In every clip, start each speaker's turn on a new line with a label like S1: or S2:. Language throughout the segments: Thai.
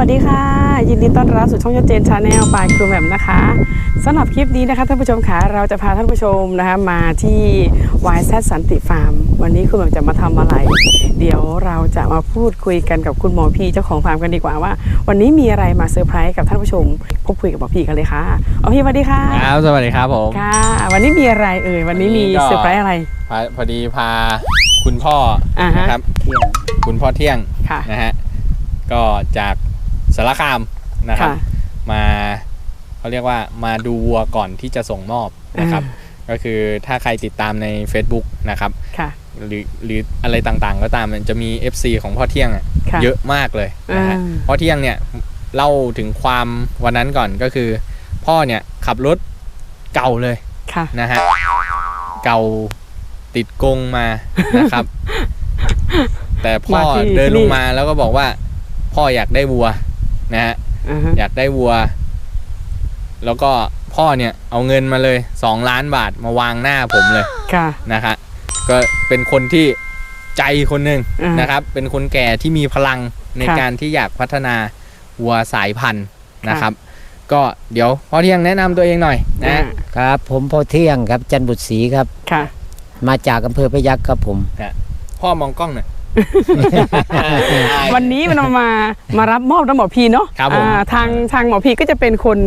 S1: วัสดีค่ะ ยินดีต้อนรับสู่ช่องยศเจนชาแนลบายครูแหม่มนะคะสำหรับคลิปนี้นะคะท่านผู้ชมค่ะเราจะพาท่านผู้ชมนะคะมาที่ YZ สันติฟาร์ม วันนี้คุณแหม่มจะมาทำอะไร เดี๋ยวเราจะมาพูดคุยกันกับคุณหมอพีเจ้าของฟาร์มกันดีกว่าว่า วันนี้มีอะไรมาเซอร์ไพรส์กับท่านผู้ชมพบคุยกับหมอพีกันเลยค่ะหมอพีสวัสดีค่ะ
S2: ครับสวัสดีครับผม
S1: ค่ะ วันนี้มีอะไรเอ่ยวันนี้มี
S2: วันนี้ก็
S1: เซอร์ไพรส์อะไร
S2: พอพอดีพาคุณพ่อ
S1: อ่าฮะ
S2: นะครับคุณพ่อเที่ยง
S1: ค่ะ
S2: นะฮะก็จาก สารคามนะครับ
S1: ค่ะ
S2: มาเขาเรียกว่ามาดูวัวก่อนที่จะส่งมอบนะครับ ก็คือถ้าใครติดตามใน Facebook นะครับ
S1: ค่ะ
S2: หรือหรืออะไรต่างๆ ก็ตามมันจะมี FC ของพ่อเที่ยงอะ
S1: ค่ะ
S2: เยอะมากเลยนะฮะ
S1: อ่า
S2: พ่อเที่ยงเนี่ยเล่าถึงความวันนั้นก่อนก็คือ พ่อเนี่ยขับรถเก่าเลย
S1: ค่ะ
S2: นะฮะเก่าติดกรงมานะครับ แต่พ่อ
S1: มาที่
S2: เดินล
S1: ที่
S2: ง
S1: นี่
S2: มาแล้วก็บอกว่า พ่ออยากได้วัว นะฮะ
S1: อ่าฮะ
S2: อยากได้วัว แล้วก็พ่อเนี่ยเอาเงินมาเลยสองล้านบาทมาวางหน้าผมเลย
S1: ค่ะ
S2: นะฮะก็เป็นคนที่ใจคนหนึ่ง
S1: อ่าน
S2: นะครับ เป็นคนแก่ที่มีพลังใน
S1: ค่ะ
S2: การที่อยากพัฒนาวัวสายพันธุ์นะครับ ก็เดี๋ยวพ่อเที่ยงแนะนำตัวเองหน่อยนะ
S1: อ่า
S2: ฮะ
S3: ครับ ผมพอเที่ยงครับ จันทร์บุตรศรีครับ
S1: ค่ะ
S3: มาจากอำเภอพยัคฆ์ครับผม
S2: พ่อมองกล้องหน่อย
S1: วันนี้มันมามารับมอบนะหมอพีเนาะ
S2: ครับผม
S1: อ่าทางทางหมอพีก็จะเป็นคน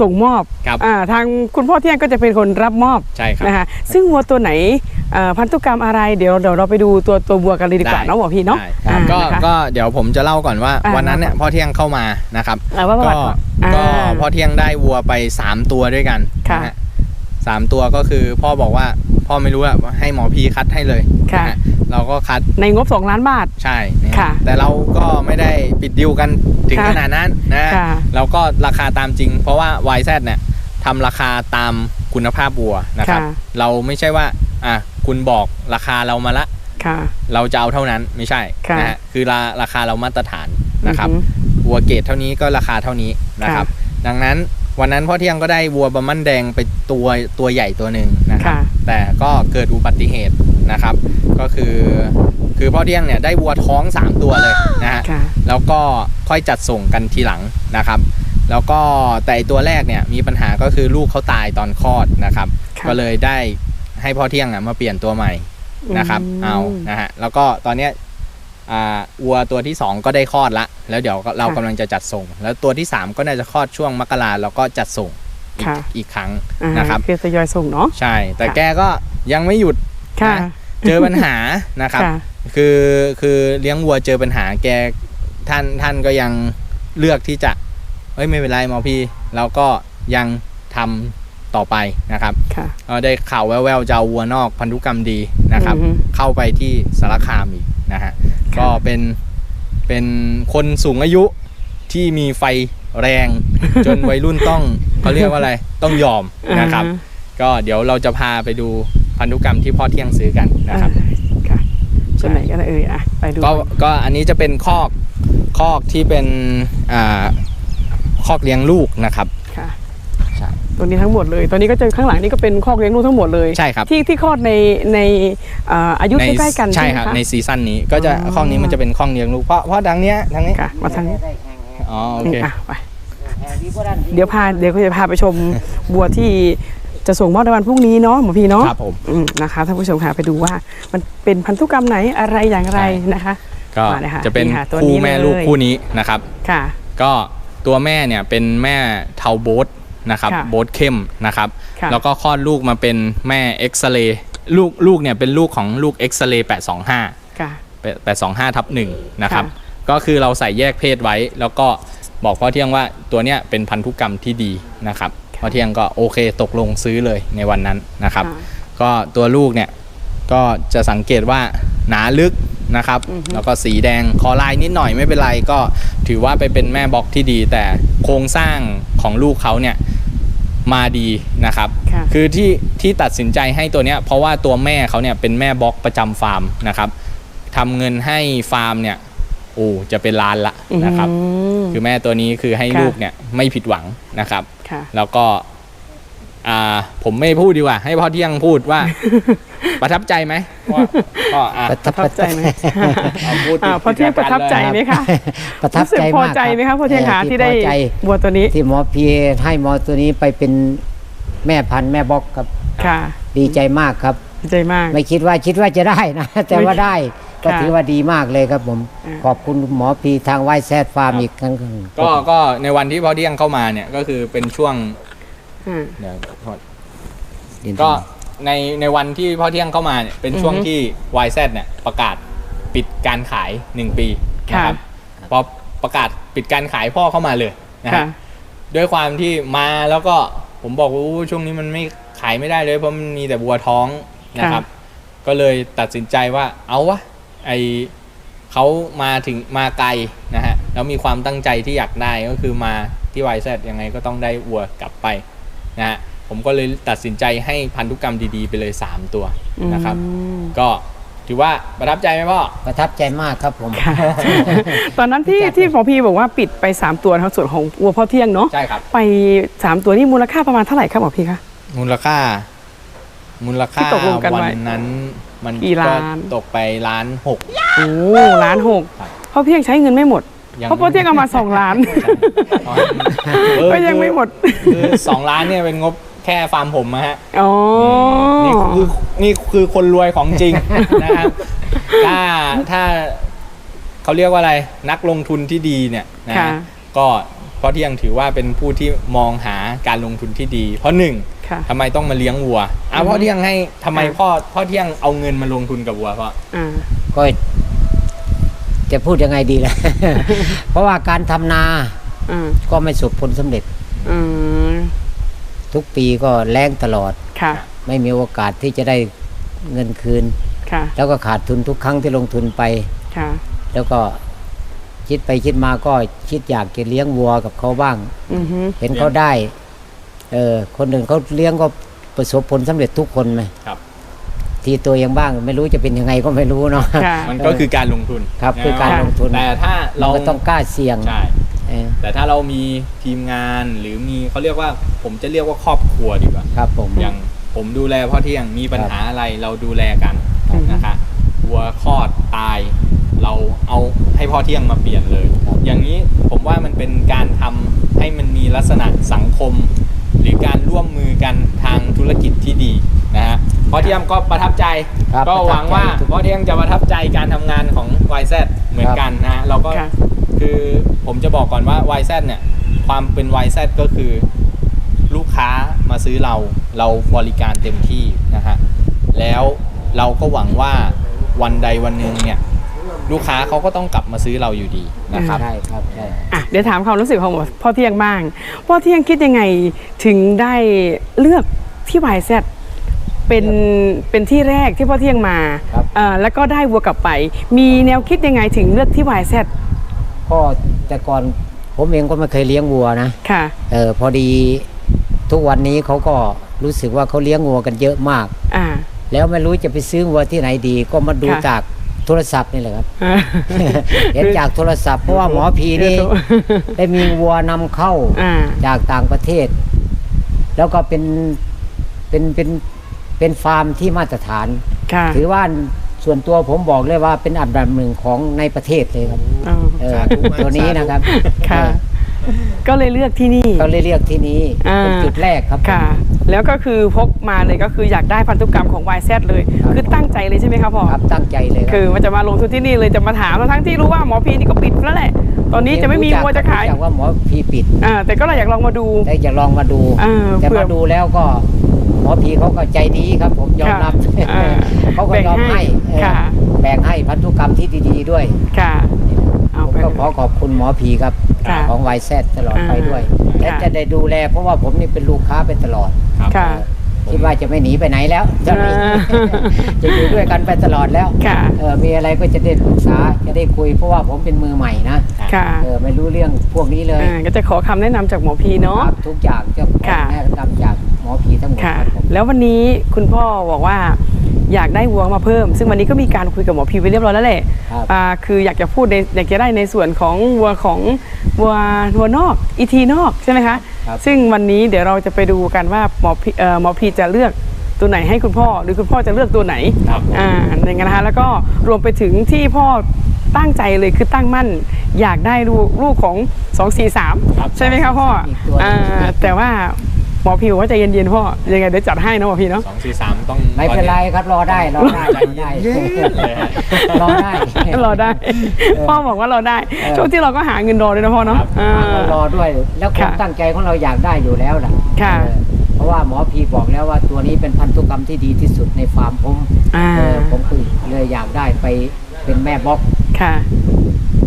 S1: ส่งมอบ
S2: ครับ
S1: อ่าทางคุณพ่อเที่ยงก็จะเป็นคนรับมอบ
S2: ใช่ครับ
S1: นะคะซึ่งวัวตัวไหนอ่าพันธุกรรมอะไรเดี๋ยวเดี๋ยวเราไปดูตัวตัววัวกันเลยดีกว่า
S2: ได้
S1: เนาะหมอพีเนาะ
S2: ได้ครับ
S1: อ่า
S2: ก็
S1: นะคะ
S2: ก็เดี๋ยวผมจะเล่าก่อนว่า
S1: อ่า
S2: วันนั้นเนี่ยพ่อเที่ยงเข้ามานะครับ
S1: อ่าว่าประ
S2: ก็
S1: วัติก่อน
S2: ก็
S1: อ่า
S2: พ่อเที่ยงได้วัวไป 3 ตัวด้วยกัน
S1: ค่ะ
S2: นฮ สามตัวก็คือพ่อบอกว่าพ่อไม่รู้อะให้หมอพีคัดให้เลย
S1: ค่ะ
S2: นฮเราก็คัด
S1: ในงบ 2 ล้านบาท
S2: ใช่นะ
S1: ค่ะ
S2: แต่เราก็ไม่ได้ปิดดิวกันถึง
S1: ค่ะ
S2: ขนาดนั้นนะ
S1: ค่ะ
S2: เราก็ราคาตามจริง เพราะว่า YZ เนี่ยทำราคาตามคุณภาพวัวนะครับ
S1: ค่ะ
S2: เราไม่ใช่ว่าอะคุณบอกราคาเรามาละ
S1: ค่ะ
S2: เราจะเอาเท่านั้นไม่ใช่
S1: ค่ะ
S2: นะฮะคือราราคาเรามาตรฐานนะครับ
S1: อือหือ
S2: วัวเกรดเท่านี้ก็ราคาเท่านี้นะครับ ดังนั้นวันนั้นพ่อเที่ยงก็ได้วัวบะมั่นแดงไปตัวตัวใหญ่ตัวหนึ่งนะครับ
S1: ค่ะ
S2: แต่ก็เกิดอุบัติเหตุนะครับ ก็คือคือพ่อเที่ยงเนี่ยได้วัวท้อง 3 ตัวเลยนะฮะ
S1: ค่ะ
S2: แล้วก็ค่อยจัดส่งกันทีหลังนะครับ แล้วก็แต่ไอ้ตัวแรกเนี่ยมีปัญหาก็คือลูกเขาตายตอนคลอดนะครับ
S1: ค่ะ
S2: ก็เลยได้ให้พ่อเที่ยงอะมาเปลี่ยนตัวใหม่นะครับ
S1: อืม
S2: เอานะฮะแล้วก็ตอนเนี้ยอ่า วัวตัวที่ 2 ก็ได้คลอดละ แล้วเดี๋ยวเรา
S1: ค่ะ
S2: กำลังจะจัดส่ง แล้วตัวที่ 3 ก็น่าจะคลอดช่วงมกราแล้วก็จัดส่งอีก
S1: ค่ะ
S2: อีกครั้ง
S1: อ่า
S2: นะครับ
S1: คือทยอยส่งเนาะ
S2: ใช่ แต่
S1: ค่ะ
S2: แกก็ยังไม่หยุด
S1: ค่ะ
S2: นะเจอปัญหานะครับ
S1: ค่ะ
S2: คือคือเลี้ยงวัวเจอปัญหาแกท่านท่านก็ยังเลือกที่จะเฮ้ยไม่เป็นไรหมอพี่เราก็ยังทำต่อไปนะครับ
S1: ค่ะ
S2: เอ่อได้ข่าวแว่วๆจะเอาวัวนอกพันธุกรรมดีนะครับ
S1: อือฮึ
S2: เข้าไปที่สารคามอีก นะฮะ
S1: ค่ะ
S2: ก็เป็นเป็นคนสูงอายุที่มีไฟแรง จนวัยรุ่นต้องเขาเรียกว่าอะไรต้องยอมนะครับ
S1: อ่า
S2: ก็เดี๋ยวเราจะพาไปดูพันธุกรรมที่พ่อเที่ยงซื้อกันนะครับ
S1: อ่าค่ะส่วนไหนกันนะเอ่ยอะไปดู
S2: ก็ก็อันนี้จะเป็นคอกคอกที่เป็นอ่าคอกเลี้ยงลูกนะครับ
S1: ค่ะ
S2: ใช่
S1: ตัวนี้ทั้งหมดเลย ตอนนี้ก็เจอข้างหลังนี่ก็เป็นคอกเลี้ยงลูกทั้งหมดเลย
S2: ใช่ครับ
S1: ที่ที่คลอดในในเอ่ออายุใกล้ๆกัน
S2: ใช่
S1: ใช่ไหม
S2: ครับ
S1: คะ
S2: ในซีซั่นนี้ก็จะ
S1: อ๋อ
S2: คอกนี้มันจะเป็นคอกเลี้ยงลูกเพราะเพราะดังเนี้ยทางนี้
S1: ค่ะมาทางนี้
S2: อ๋อโอเค
S1: อะไปเดี๋ยวพาเดี๋ยวก็จะพาไปชมบัวที่จะส่งมอบในวันพรุ่งนี้เนาะหมอพี่เนาะ
S2: ครับผม
S1: อืมนะคะท่านผู้ชมค่ะไปดูว่ามันเป็นพันธุกรรมไหนอะไรอย่างไร
S2: ใช่
S1: นะคะ
S2: ก็
S1: มาเลยค่ะ
S2: จะเป็น
S1: นี่ค่ะตัวนี้
S2: คู่แม่
S1: เลย
S2: ลูกคู่นี้นะครับ
S1: ค่ะ
S2: ก็ตัวแม่เนี่ยเป็นแม่เทาโบท นะครับ
S1: ค่ะ
S2: โบทเข้มนะครับ
S1: ค่ะ
S2: แล้วก็คลอดลูกมาเป็นแม่เอ็กซเรย์ลูกลูกเนี่ยเป็นลูกของลูกเอ็กซเรย์825
S1: ค่ะ
S2: 825ทับหนึ่งนะครับ
S1: ค่ะ
S2: ก็คือเราใส่แยกเพศไว้ แล้วก็บอกพ่อเที่ยงว่าตัวเนี้ยเป็นพันธุกรรมที่ดีนะครับพ่อเที่ยงก็โอเคตกลงซื้อเลยในวันนั้นนะครับ
S1: ค่ะ
S2: ก็ตัวลูกเนี่ยก็จะสังเกตว่าหนาลึกนะครับ
S1: อือฮึ
S2: แล้วก็สีแดงคอลายนิดหน่อยไม่เป็นไรก็ถือว่าไปเป็นแม่บล็อกที่ดี แต่โครงสร้างของลูกเขาเนี่ย มาดีนะครับ
S1: ค่ะ
S2: คือที่ที่ตัดสินใจให้ตัวเนี้ยเพราะว่าตัวแม่เขาเนี่ยเป็นแม่บล็อกประจำฟาร์มนะครับทำเงินให้ฟาร์มเนี่ยโอ้จะเป็นล้านละนะครับ
S1: อืม
S2: คือแม่ตัวนี้คือให้
S1: ค่ะ
S2: ลูกเนี่ยไม่ผิดหวังนะครับ
S1: ค่ะ
S2: แล้วก็ อ่าผมไม่พูดดีกว่า ให้พ่อเที่ยงพูดว่า ประทับใจไหมว่าก็อะ
S3: ประ
S1: ป
S3: ทับ
S1: ระทับใจไหม
S2: เอาพูด
S1: อ่าพ่อเที่ยงประทับใจไหมคะ
S3: ประทับ
S1: รู้สึก
S3: ใจ
S1: พอ
S3: มาก
S1: ใจไหมคะพ่อเที่ยง
S3: ออ
S1: คะที่ได้
S3: พอใจ
S1: วัวตัวนี้
S3: ที่หมอพีให้หมอตัวนี้ไปเป็นแม่พันธุ์แม่บอกครับ
S1: ค่ะ
S3: ดีใจมากครับ
S1: ดีใจมาก
S3: ไม่คิดว่าคิดว่าจะได้นะ แต่ว่าได้ก็
S1: ค่ะ
S3: ถือว่าดีมากเลยครับผม
S1: อ่า
S3: ขอบคุณหมอพีทางไวแซดฟาร์มอีกครั้งหนึ่ง
S2: ก็ก็ในวันที่พ่อเที่ยงเข้ามาเนี่ยก็คือเป็นช่วง
S1: อ่า
S2: เดี๋ยวโทษ
S3: ยินดี
S2: ก็ในในวันที่พ่อเที่ยงเข้ามาเนี่ยเป็นช่วง
S1: อือฮึ
S2: ที่ YZ เนี่ยประกาศปิดการขาย1ปีนะครับพอประกาศปิดการขายพ่อเข้ามาเลยนะ
S1: ค่ะ
S2: ฮะด้วยความที่มาแล้วก็ผมบอกว่าอู้ช่วงนี้มันไม่ขายไม่ได้เลยเพราะมันมีแต่บัวท้องนะครับ ก็เลยตัดสินใจว่าเอาวะไอเขามาถึงมาไกลนะฮะแล้วมีความตั้งใจที่อยากได้ก็คือมาที่ YZ ยังไงก็ต้องได้วัวกลับไป นะฮะผมก็เลยตัดสินใจให้พันธุกรรมดีๆ ไปเลย 3 ตัวนะครับ
S1: อืม
S2: ก็ถือว่าประทับใจไหมพ่อ
S3: ประทับใจมากครับผม
S1: ค่ะตอนนั้นที่
S3: จัดเลย
S1: ที่หมอพีบอกว่าปิดไป 3 ตัวนะครับส่วนของวัวพ่อเที่ยงเนาะ
S2: ใช่ครับ
S1: ไป 3 ตัวนี่มูลค่าประมาณเท่าไหร่ครับหมอพีคะ
S2: มูลค่า มูลค่า
S1: ที่ตกลงกัน
S2: วั
S1: ไว้
S2: นั้น มัน
S1: กี่ล้าน
S2: ตกไปล้านหก
S1: โอ้ล้านหก
S2: ครับ
S1: พ่อเที่ยงใช้เงินไม่หมด
S2: ยัง
S1: เพราะพ่อเที่ยงเอามา2ล้าน
S2: เออ
S1: ก็ยังไม่หมด
S2: คือสองล้านเนี่ยเป็นงบแค่ฟาร์มผมนะฮะ
S1: อ๋อ
S2: นี่คือนี่คือคนรวยของจริงนะครับถ้าถ้าเขาเรียกว่าอะไรนักลงทุนที่ดีเนี่ยนะ
S1: ค่ะ
S2: ก็เพราะที่ยังถือว่าเป็นผู้ที่มองหาการลงทุนที่ดี เพราะหนึ่ง
S1: ค่ะ
S2: ทำไมต้องมาเลี้ยงวัว
S1: อื
S2: อะ
S1: อฮึ
S2: พ่อเที่ยงให้ทำไม
S1: ค่ะ
S2: พ่อพ่อเที่ยงเอาเงินมาลงทุนกับวัวเพราะ
S1: อ่า
S3: ก็ จะพูดยังไงดีล่ะ เพราะว่าการทำนา
S1: อ่า
S3: ก็ไม่สุดผลสำเร็จ
S1: อืม
S3: ทุกปีก็แล้งตลอด
S1: ค่ะ
S3: ไม่มีโอกาสที่จะได้เงินคืน
S1: ค่ะ
S3: แล้วก็ขาดทุนทุกครั้งที่ลงทุนไป
S1: ค่ะ
S3: แล้วก็คิดไปคิดมาก็คิดอยากจะเลี้ยงวัวกับเขาบ้าง
S1: อือฮึ
S3: เห็นเขาได้ เออคนหนึ่งเขาเลี้ยงก็ประสบผลสำเร็จทุกคนไหม
S2: ครับ
S3: ทีตัวเองบ้าง ไม่รู้จะเป็นยังไงก็ไม่รู้เนาะ
S1: ค่ะ
S2: มันก็คือการลงทุน
S3: ครับ
S2: นะ
S3: คือการลงทุน
S2: แต่ถ้าเรา
S3: ก็ต้องกล้าเสี่ยง
S2: ใช่
S3: เออ
S2: แต่ถ้าเรามีทีมงานหรือมีเขาเรียกว่า ผมจะเรียกว่าครอบครัวดีกว่า
S3: ครับผม
S2: อย่างผมดูแลพ่อเที่ยงมีปัญหาอะไรเราดูแลกัน
S1: ครับ
S2: นะคะวัวคลอดตาย เราเอาให้พ่อเที่ยงมาเปลี่ยนเลย
S3: ครับ
S2: อย่างนี้ผมว่ามันเป็นการทำให้มันมีลักษณะสังคม หรือการร่วมมือกันทางธุรกิจที่ดีนะฮะ พ่อเที่ยงก็ประทับใจ
S3: ครับ
S2: ก็หวังว่า
S3: ประทับใจทุก
S2: พ่อเที่ยงจะประทับใจการทำงานของ YZ เหมือนกันนะฮะเราก็
S1: ค่ะ
S2: คือผมจะบอกก่อนว่า YZ เนี่ย ความเป็น YZ ก็คือ ลูกค้ามาซื้อเราเราบริการเต็มที่นะฮะ แล้วเราก็หวังว่าวันใดวันหนึ่งเนี่ย ลูกค้าเขาก็ต้องกลับมาซื้อเราอยู่ดีนะครับ
S3: ใช่ครับใช่
S1: อะเดี๋ยวถามความรู้สึกของพ่อเที่ยงบ้าง พ่อเที่ยงคิดยังไงถึงได้เลือกที่วายแซ เป็นเป็นที่แรกที่พ่อเที่ยงมา
S3: ครับ
S1: เอ่อแล้วก็ได้วัวกลับไป มีแนวคิดยังไงถึงเลือกที่วายแซ
S3: ก็แต่ก่อนผมเองก็ไม่เคยเลี้ยงวัวนะ
S1: ค่ะ
S3: เออพอดีทุกวันนี้เขาก็รู้สึกว่าเขาเลี้ยงวัวกันเยอะมาก
S1: อ่า
S3: แล้วไม่รู้จะไปซื้อวัวที่ไหนดี ก็มาดู
S1: ค่ะ
S3: จากโทรศัพท์นี่แหละครับ
S1: อ่า
S3: เห็นจากโทรศัพท์เพราะว่าหมอพีนี่ ได้มีวัวนำเข้า
S1: อ่า
S3: จากต่างประเทศ แล้วก็เป็นเป็นเป็น เป็นฟาร์มที่มาตรฐาน
S1: ค่ะ
S3: ถือว่าส่วนตัวผมบอกเลยว่าเป็นอันดับหนึ่งของในประเทศเลยครับ
S1: อ๋อ
S3: เออ
S2: สาธุมาก
S3: ตัวนี้นะครับ
S1: ค่ะ
S3: เออ
S1: ก็เลยเลือกที่นี่
S3: ก็เลยเรียกที่นี้
S1: อ่า
S3: เป็นจุดแรกครับผม
S1: ค่ะ แล้วก็คือพกมาเลยก็คืออยากได้พันธุกรรมของ YZ เลย
S3: ครับ
S1: คือตั้งใจเลยใช่ไหมครับพ่อ
S3: ครับตั้งใจเลยรับ
S1: คือมันจะมาลงทุนที่นี่เลยจะมาถามทั้งที่รู้ว่าหมอพีนี่ก็ปิดแล้วแหละ ตอนนี้จะไม่มีวัวจะขาย
S3: รู้จักว่าหมอพีปิด
S1: อ่าแต่ก็เราอยากลองมาดู
S3: ได้จะลองมาดู
S1: อ่า
S3: แต่
S1: เผื่อ
S3: มาดูแล้วก็หมอพีเขาก็ใจดีครับ ผมยอมรับ
S1: ค่ะอ่า
S3: เขาก็ยอมให้เออ
S1: ค่ะ
S3: แบ่งให้พันธุกรรมที่ดีๆด้วย
S1: ค่ะเอา
S3: ผม
S1: ไป
S3: ก็ขอขอบคุณหมอพีครับ
S1: ค่ะ
S3: ของไวแซตลอดไปด้วย
S1: อ่า
S3: และ
S1: ค่ะ
S3: จะได้ดูแลเพราะว่าผมนี่เป็นลูกค้าเป็นตลอด
S2: ครับ
S1: ค่ะ
S3: คิดว่าจะไม่หนีไปไหนแล้วจะไม่
S1: อ่า
S3: จะอยู่ด้วยกันไปตลอดแล้ว
S1: ค่ะ
S3: เออมีอะไรก็จะได้ปรึกษาจะได้คุยเพราะว่าผมเป็นมือใหม่นะ
S1: ค่ะ
S3: เออไม่รู้เรื่องพวกนี้เลย
S1: อ่าก็จะขอคำแนะนำจากหมอพีเนาะ
S3: ครับทุกอย่างจะขอ
S1: ค่ะ
S3: แนะนำจากห มหมอผีทั้งหมด
S1: ค่ะ
S3: ครับผม
S1: แล้ววันนี้คุณพ่อบอกว่าอยากได้วัวมาเพิ่ม ซึ่งวันนี้ก็มีการคุยกับหมอพีไปเรียบร้อยแล้วแหละ
S3: ครับ
S1: อ่าคืออยากจะพูดในอยากจะได้ในส่วนของวัวของวัววัวนอกอีทีนอกใช่ไหมคะ
S3: ครับ
S1: ซึ่งวันนี้เดี๋ยวเราจะไปดูกันว่าหมอพีเอ่อหมอพีจะเลือกตัวไหนให้คุณพ่อหรือคุณพ่อจะเลือกตัวไหน
S2: ครับผม
S1: อ่าอย่างนั้นนะคะแล้วก็รวมไปถึงที่พ่อตั้งใจเลยคือตั้งมั่น อยากได้ลูกลูกของ 243ใช่ไหมคะพ่อ
S3: อีกตัวหนึ่ง
S1: อ่าแต่ว่า หมอพีบอกว่าใจเย็นๆพ่อยังไงเดี๋ยวจัดให้นะหมอพีเนาะ
S2: สองสี่สามต้อง
S3: ไม่เป็นไรครับรอได้รอได้รอได้
S2: เลยฮะ
S3: รอได้
S1: รอได้ พ่อบอกว่ารอได้
S3: เออ
S1: ช่วงที่เราก็หาเงินรอด้วยนะพ่อเนาะ
S2: ครับ
S1: อ่า
S3: รอด้วยแล้วความ
S1: ค่ะ
S3: ตั้งใจของเราอยากได้อยู่แล้วล่ะ
S1: ค่ะ
S3: เออเพราะว่าหมอพีบอกแล้วว่าตัวนี้เป็นพันธุกรรมที่ดีที่สุดในฟาร์มผม
S1: อ่า
S3: เออผมคือเลยอยากได้ไปเป็นแม่บล็อก
S1: ค่ะ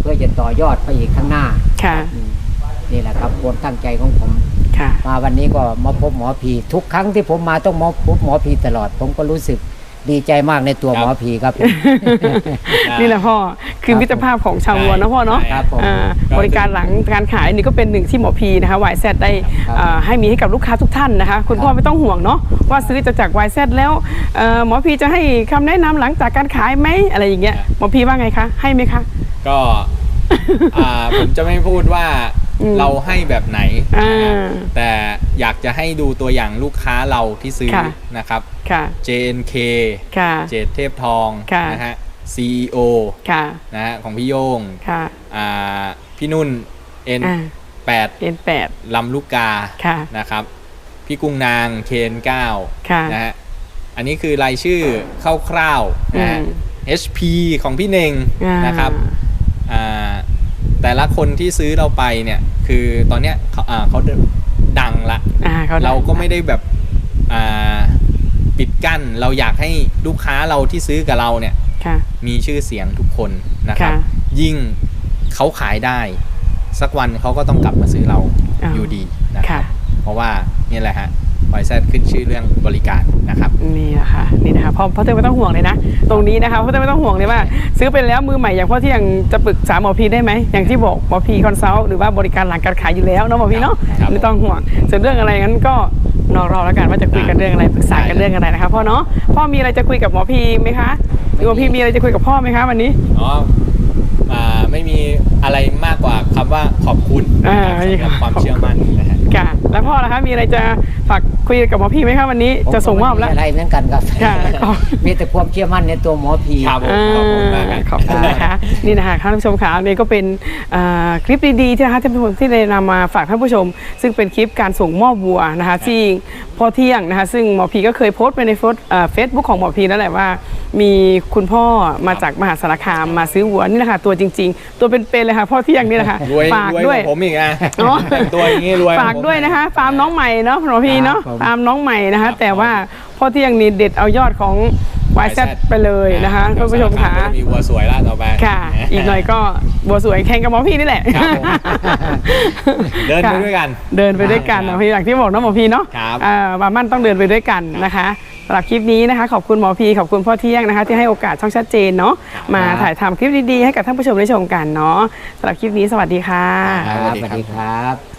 S3: เพื่อจะต่อยอดไปอีกข้างหน้า
S1: ค่ะ
S3: อืมนี่แหละครับความตั้งใจของผม
S1: ค่ะ
S3: มาวันนี้ก็มาพบหมอพีทุกครั้งที่ผมมาต้องมาพบหมอพีตลอด ผมก็รู้สึกดีใจมากในตัว
S2: ครับ
S3: หมอพีครับผม
S1: นี่แหละพ่อคือมิตรภาพของชาววัวนะพ่อเนาะ
S3: ครับผม
S1: อ่าบริการหลังการขายนี่ก็เป็นหนึ่งที่หมอพีนะคะวายแซได้
S3: ครับ
S1: อ่าให้มีให้กับลูกค้าทุกท่านนะคะ คุณพ่อ
S3: ครับ
S1: ไม่ต้องห่วงเนาะว่าซื้อจะจากวายแซแล้วเอ่อหมอพีจะให้คำแนะนำหลังจากการขายไหมอะไรอย่างเงี้ยหมอพีว่าไงคะให้ไหมคะ
S2: ก็อ่าผมจะไม่พูดว่า
S1: อืม
S2: เราให้แบบไหน
S1: อ่า
S2: นะครับแต่อยากจะให้ดูตัวอย่างลูกค้าเราที่ซื้อ
S1: ค่ะ
S2: นะครับ
S1: ค่ะ
S2: JNK
S1: ค่ะ
S2: เจดเทพทอง
S1: ค่ะ
S2: นะฮะ CEO
S1: ค่ะ
S2: นะฮะของพี่โยง
S1: ค่ะ
S2: อ่าพี่นุ่น N
S1: อ่า
S2: 8
S1: เอ็นแปด
S2: ลำลูกกา
S1: ค่ะ
S2: นะครับ พี่กุ้งนางเคน9
S1: ค่ะ
S2: นะฮะอันนี้คือรายชื่อคร่าวๆนะฮะ
S1: อืม
S2: HP ของพี่เน่ง
S1: อ่า
S2: นะครับอ่าแต่ละคนที่ซื้อเราไปเนี่ย คือตอนเนี้ยเขาอ่าเขาดังละ
S1: อ่าเขา
S2: เราก็ไม่ได้แบบอ่าปิดกั้นเราอยากให้ลูกค้าเราที่ซื้อกับเราเนี่ย
S1: ค่ะ
S2: มีชื่อเสียงทุกคนนะครับ
S1: ค่ะ
S2: ยิ่งเขาขายได้ สักวันเขาก็ต้องกลับมาซื้อเรา
S1: อ่า
S2: อยู่ดีนะครั
S1: ค่ะ
S2: บเพราะว่านี่แหละฮะ ไวแซขึ้นชื่อเรื่องบริการนะครับ
S1: นี่นะคะนี่นะคะพ่อพ่อเต้ยไม่ต้องห่วงเลยนะ ตรงนี้นะคะพ่อเต้ยไม่ต้องห่วงเลยว่า ซื้อไปแล้วมือใหม่อย่างพ่อที่ยังจะปรึกษาหมอพีได้ไหมอย่างที่บอกหมอพีคอนซัลท์หรือว่าบริการหลังการขายอยู่แล้วเนาะหมอพีเนาะ
S2: ครับ
S1: ไม่ต้องห่วงส่วนเรื่องอะไรงั้นก็นอรอแล้วกันว่าจะคุยกันเรื่องอะไรปรึกษากันเรื่องอะไรนะคะพ่อเนาะพ่อมีอะไรจะคุยกับหมอพีไหมคะหรือหมอพีมีอะไรจะคุยกับพ่อไหมคะวันนี้
S2: อ๋ออ่าไม่มีอะไรมากกว่าคำว่าขอบคุณ
S1: อ่า
S2: นะครับ
S1: นี่
S2: สำหรับ
S1: ค่ะ
S2: ความเชื่อมั่นนะฮะ
S1: ค่ะ แล้วพ่อล่ะคะมีอะไรจะฝากคุยกับหมอพีไหมคะวันนี้จะส่งมอบแล้ว
S3: ผก็ไอะไรเหมือนกันครับ
S1: ค่ะขอบ
S3: มีแต่ความเชื่อมั่นในตัวหมอพี
S2: ครับผมขอบคุณมากครับ
S1: ขอบคุณนะคะ นี่นะคะท่านผู้ชมค่ะนี่ก็เป็นอ่าคลิปดีๆที่นะคะท่านผู้ชมที่ได้นำมาฝากท่านผู้ชม ซึ่งเป็นคลิปการส่งมอบวัวนะคะที่พอเที่ยงนะคะ ซึ่งหมอพีก็เคยโพสต์ไปในเฟซบุ๊กของหมอพีนั่นแหละว่า มีคุณพ่อมาจากมหาสารคามมาซื้อวัวนี่แหละค่ะตัวจริง ๆ ตัวเป็นๆเลยค่ะพ่อเที่ยงนี่แหละค่ะ
S2: รวย
S1: ฝาก
S2: รวย
S1: ด้วย
S2: กว่าผมอีกนะ
S1: อ๋อ
S2: แต่งตัวอย่างนี้รวย
S1: ฝากด้วยนะคะฟาร์มน้องใหม่เนาะหมอพีเนาะ
S3: ครับผม
S1: ฟาร์มน้องใหม่นะ
S2: ครั
S1: คะ
S2: บ
S1: แต่ว่าพ่อเที่ยงนี่เด็ดเอายอดของวายแซไปเลยนะคะท่านผู้ชมค่ะ
S2: มีวัวสวยแล้วต่อไป
S1: ค่ะ อีกหน่อยก็บัวสวยแข่งกับหมอพี่นี่แหละ
S2: ครับผมเดินไปด้วยกัน
S1: เดินไปด้วยกัน
S2: ครับ
S1: นะพี่อย่างที่บอกนะหมอพี่เนาะ
S2: ครับ
S1: อ่าบามั่นต้องเดินไปด้วยกันนะคะสำหรับคลิปนี้นะคะ ขอบคุณหมอพีขอบคุณพ่อเที่ยงนะคะ ที่ให้โอกาสช่องชัดเจนเนาะมาถ่ายทำคลิปดีๆให้กับท่านผู้ชมได้ชมกันเนาะสำหรับคลิปนี้สวัสดีค่ะ
S3: ครับสวัสดีครับ